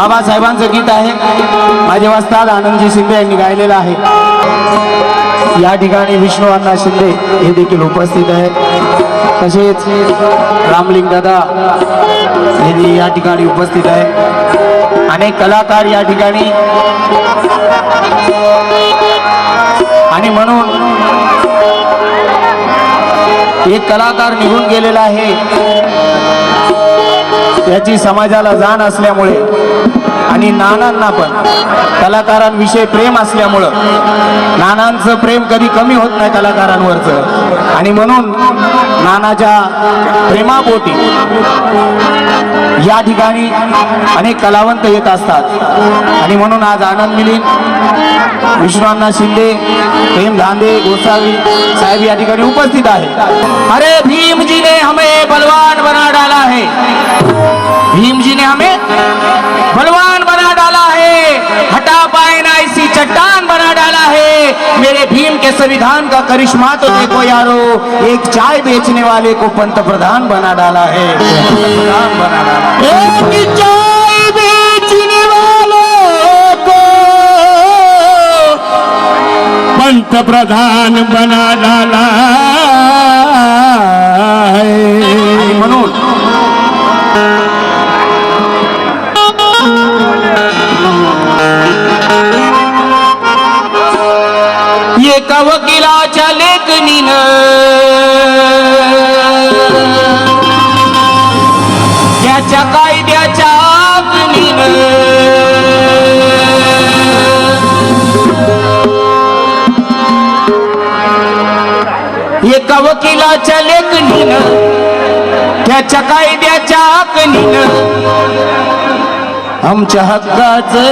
बाबासाहेबांचं गीत आहे. माझे वस्ताद आनंदजी शिंदे यांनी गायलेलं आहे. या ठिकाणी विष्णू अण्णा शिंदे हे देखील उपस्थित आहे. तसेच रामलिंग दादा यांनी या ठिकाणी उपस्थित आहे. अनेक कलाकार या ठिकाणी. आणि म्हणून एक कलाकार निघून गेलेला आहे. याची समाजाला जाण असल्यामुळे आणि नानांना पण. कलाकारांविषयी प्रेम असल्यामुळं नानांचं प्रेम कधी कमी होत नाही कलाकारांवरचं. आणि म्हणून नानाच्या प्रेमापोटी या ठिकाणी अनेक कलावंत येत असतात. आणि म्हणून आज आनंद मिलिंद विश्वनाथ शिंदे प्रेम धांदे गोसावी साहेब या ठिकाणी उपस्थित आहे अरे भीमजीने हमें बलवान बना डाला है. भीमजीने हमें मेरे भीम के संविधान का करिश्मा तो देखो यारो एक चाय बेचने वाले को पंतप्रधान बना डाला है पंतप्रधान बना डाला है। एक चाय बेचने वालों को पंतप्रधान बना डाला त्याच्या कायद्याच्या आखणीनं एका वकिलाच्या लेखनीनं त्याच्या कायद्याच्या आखणीनं आमच्या हक्काचं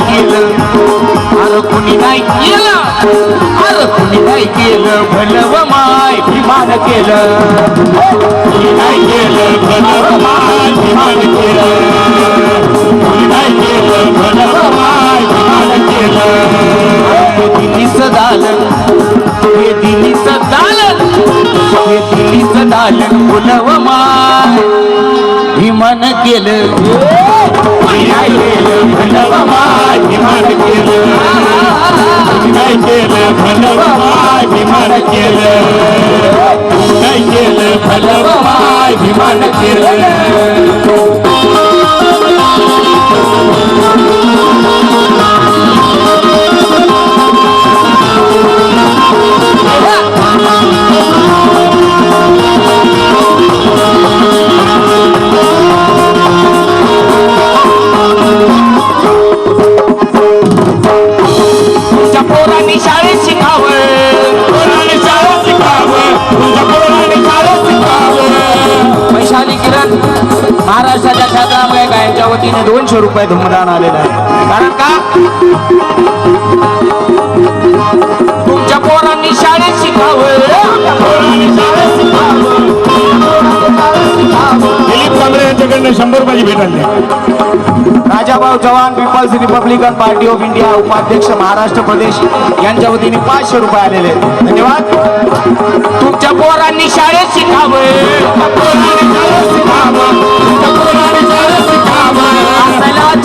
केलं अरे कुणी नाही केलं? अरे कुणी नाही केलं? भलव माय विमान केलं. कुणी नाही केलं? भलव माय विमान केलं. कुणी नाही केलं? भलव माय विमान केलं. हे दिल्लीचं दालन. हे दिली दालन. हे दिली सदालन भुलव माय विमान केलं. नाही केलं? माय विमान केलं केलं भलं व विमान केलं. दोनशे रुपये धुमदान आलेलं आहे कारण का? तुमच्या पोरांनी शाळेत शिकावं. शंभर रुपयाची भेट आली Rajabhau Chavan People's Republican Party of India उपाध्यक्ष महाराष्ट्र प्रदेश यांच्या वतीने पाचशे रुपये आलेले आहेत. धन्यवाद. तुमच्या पोरांनी शाळेत शिकावं.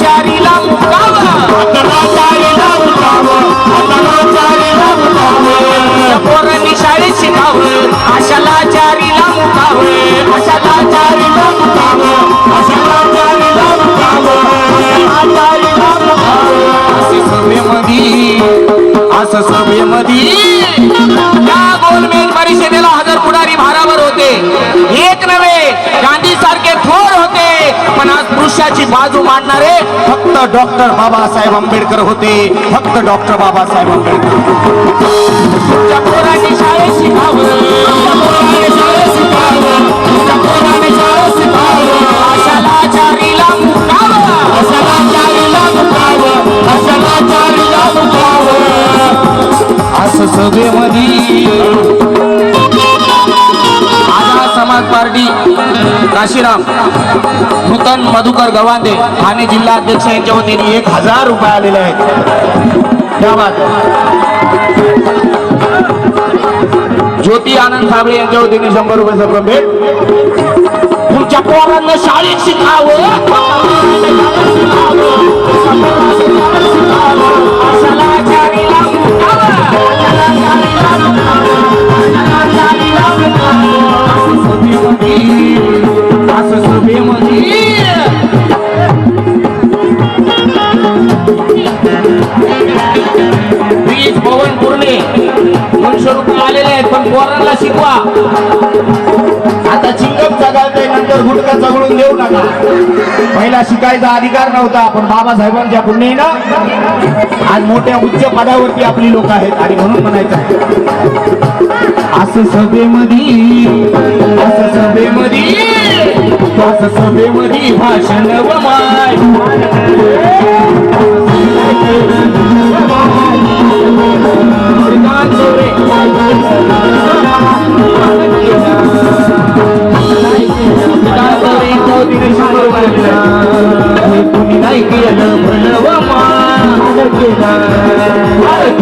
असलाचारीला मुकावा आज पुरुषाची बाजू मांडणारे फक्त डॉक्टर बाबासाहेब आंबेडकर होते. फक्त डॉक्टर बाबासाहेब आंबेडकर शाळेत शिकावं. काशीराम नूतन मधुकर गवांदे ठाणे जिल्हा अध्यक्ष यांच्या वतीने एक हजार रुपये आलेले आहेत. त्या ज्योती आनंद साबळे यांच्या वतीने शंभर रुपये सर्व भेट. तुमच्या पोरांना शाळेत शिकावं शिकवा. आता चिंगम जगायचंय नंतर गुटखा चघळून देऊ नका. पहिला शिकायचा अधिकार नव्हता पण बाबासाहेबांच्या ना आज मोठ्या उच्च पदावरती आपली लोक आहेत आणि म्हणून म्हणायचं असं सभेमध्ये असं सभेमध्ये असं सभेमध्ये भाषण व माय.